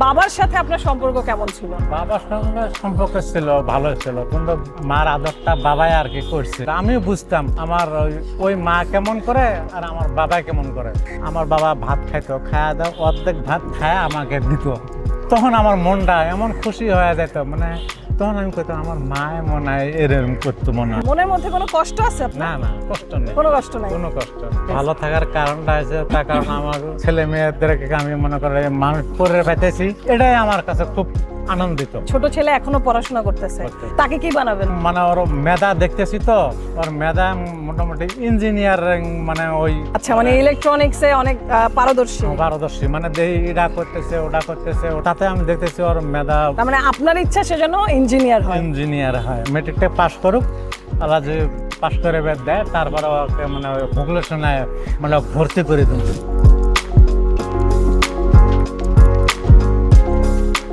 বাবার সাথে আপনার সম্পর্ক কেমন ছিল? বাবার সঙ্গে সম্পর্ক ছিল, ভালো ছিল, কিন্তু মার আদরটা বাবাই আর কি করছে। আমি বুঝতাম, আমার ওই- মা কেমন করে আর আমার বাবা কেমন করে। আমার বাবা ভাত খাইতো খাওয়া দাওয়া অর্ধেক ভাত খায় আমাকে দিত। তখন আমার মনটা এমন খুশি হয়ে যেত মানে তখন আমি কইতাম আমার মায় মনে হয় এরকম করতো মনে হয়। মনের মধ্যে কোনো কষ্ট আছে আপনার? না না কষ্ট নেই। কোনো কষ্ট নাই? কোনো কষ্ট ভালো থাকার কারণটা আছে তার কারণ আমার ছেলে মেয়েদেরকে আমি মনে করে মানুষ করে পাইতেছি। এটাই আমার কাছে খুব আনন্দিত। ছোট ছেলে এখনও পড়াশোনা করতেছে। তাকে কি বানাবেন? মানে ওর মেধা দেখতেছি তো ওর মেধা মোটামুটি ইঞ্জিনিয়ারিং মানে ওই আচ্ছা মানে ইলেকট্রনিক্সে অনেক আহ, পারদর্শী। পারদর্শী মানে দেই এটা করতেছে ওটা করতেছে ওটাতে আমি দেখতেছি ওর মেধা মানে আপনার ইচ্ছা সে যেন ইঞ্জিনিয়ার হয়। ইঞ্জিনিয়ার হয়। মেট্রিকটা পাস করুক আল্লাহ যে পাস করে দেয় তারপরে ওকে মানে ভোকেশনে মানে ভর্তি করে দিন